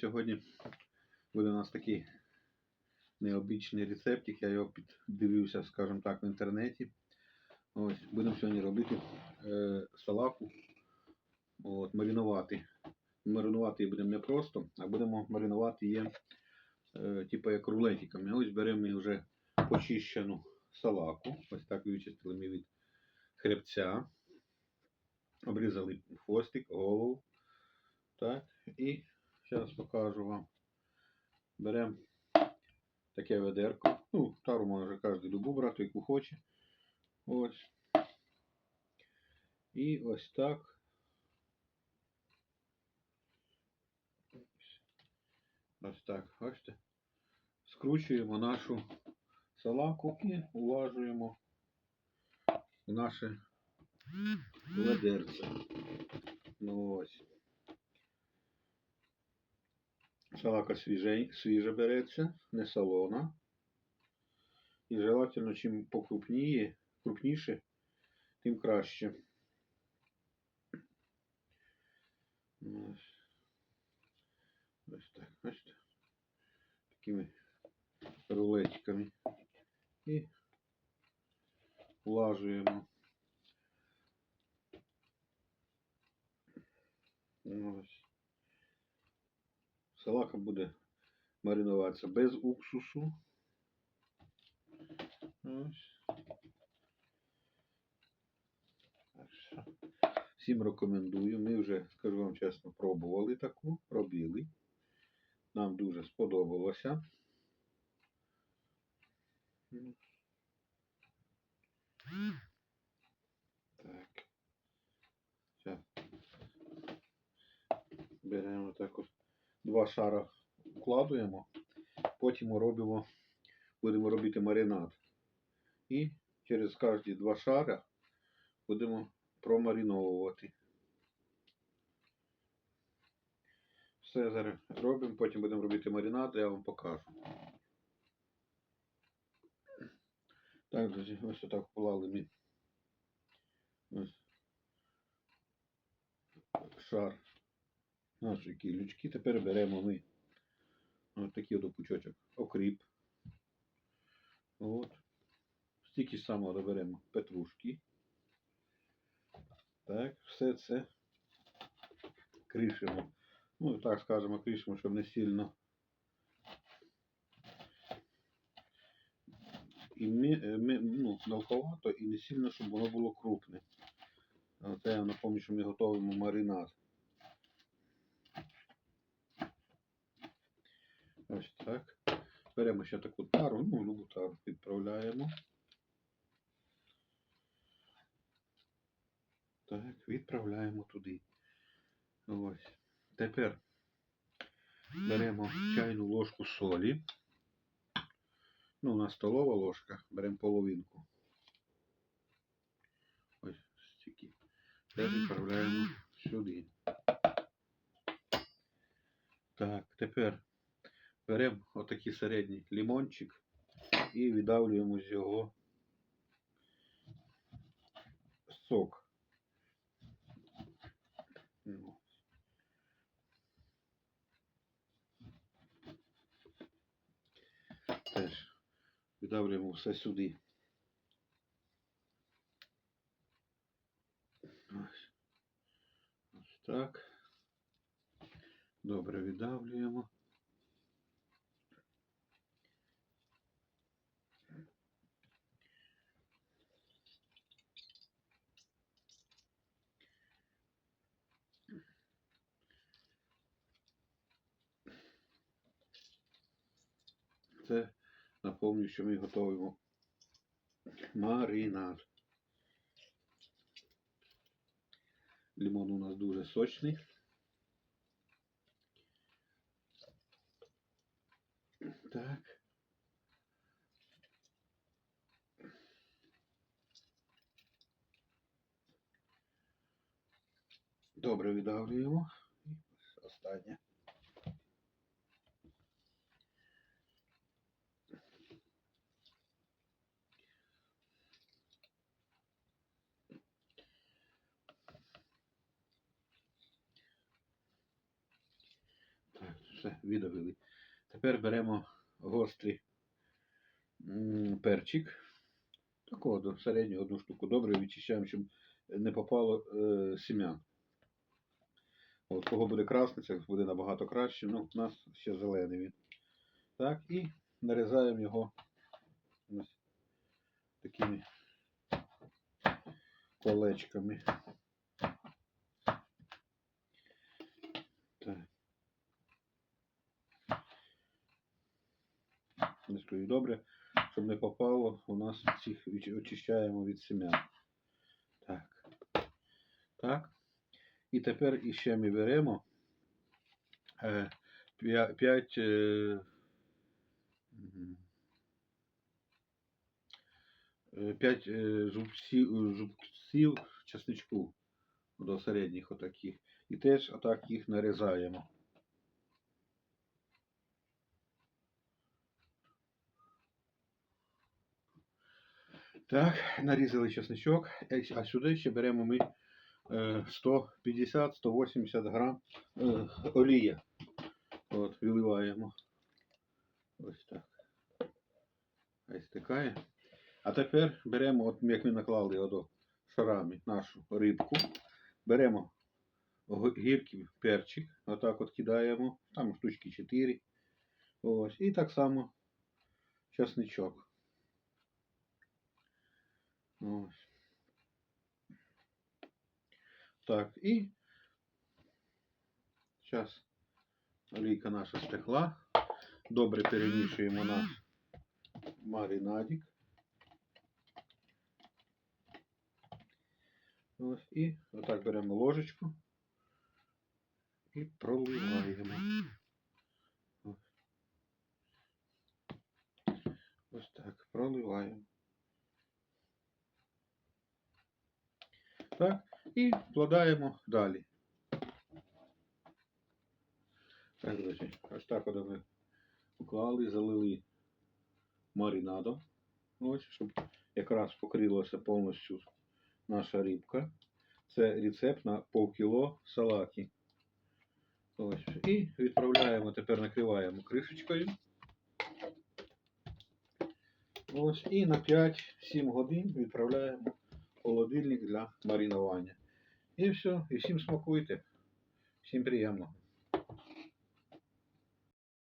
Сьогодні буде у нас такий необічний рецептик. Я його піддивився, скажімо так, в інтернеті. Ось, будемо сьогодні робити е, салаку. От, маринувати. Маринувати її будемо не просто, а будемо маринувати її е, типу як рулетиками. Ось беремо ми вже почищену салаку. Ось так вичистили ми від хребця. Обрізали хвостик, голову. Так, і зараз покажу вам. Беремо таке ведерко. Ну, тару може кожен любу брати, яку хоче. Ось. І ось так. Ось так, бачите. Скручуємо нашу салаку і улажуємо наше ведерце. Ну ось. Салака свіжа, свіжа береться, не солона. І желательно, чим покрупніє, крупніше, тим краще. Ось. Ось так, бачите. Такими рулетиками. І влажуємо. Ось. Салака буде маринуватися без уксусу. Ось. Всім рекомендую. Ми вже, скажу вам чесно, пробували таку, робили. Нам дуже сподобалося. Так. Зараз. Беремо так ось два шара вкладуємо, потім робимо, будемо робити маринад. І через кожні два шара будемо промариновувати. Все зараз робимо, потім будемо робити маринад, я вам покажу. Так, друзі, ось отак вклали ми. Шар наші кілючки. Тепер беремо ми ось такий от пучочок окріп. От. Стільки самого доберемо петрушки. Так, все це кришимо. Ну, так скажемо, кришимо, щоб не сильно. І ми, ми, ну, мелковато і не сильно, щоб воно було крупне. Це я напомню, що ми готуємо маринад. Ось так. Беремо ще таку тару, ну, любу тару відправляємо. Так, відправляємо туди. Ось. Тепер беремо чайну ложку солі. Ну, у нас столова ложка, беремо половинку. Ось стільки. Тепер відправляємо сюди. Так, тепер беремо отакий середній лимончик і видавлюємо з його сок. Теж видавлюємо все сюди. Ось. Ось так. Добре видавлюємо. Це напомню, що ми готуємо маринад. Лимон у нас дуже сочний. Так. Добре видавлюємо. І останнє. Так, все, видавили. Тепер беремо гострий перчик. Такого до середнього одну штуку. Добре відчищаємо, щоб не попало е, семян. От кого буде красний, це буде набагато краще. Ну, у нас ще зелений він. Так, і нарізаємо його ось такими колечками. Так. Низькою добре, щоб не попало, у нас цих очищаємо від семян. Так. Так. І тепер іще ми беремо 5 5 зубців, зубців чесничку до середніх отаких. І теж отак їх нарізаємо. Так, нарізали чесничок, Е, а сюди ще беремо ми е, 150-180 грам е, олія. От, виливаємо. Ось так. Хай стикає. А тепер беремо, от як ми наклали одо шарами нашу рибку. Беремо гіркий перчик, отак от кидаємо, там штучки 4. Ось. І так само чесничок. Ось. Так, і зараз олійка наша стекла. Добре перемішуємо наш маринадик. Ось, і отак беремо ложечку і проливаємо. Ось. Так, проливаємо. Так, і вкладаємо далі. Так, друзі, ось так от ми уклали, залили маринадом. Ось, щоб якраз покрилася повністю наша рибка. Це рецепт на полкіло салаки. Ось. І відправляємо, тепер накриваємо кришечкою. Ось. І на 5-7 годин відправляємо холодильник для маринування. І все. І всім смакуйте. Всім приємного.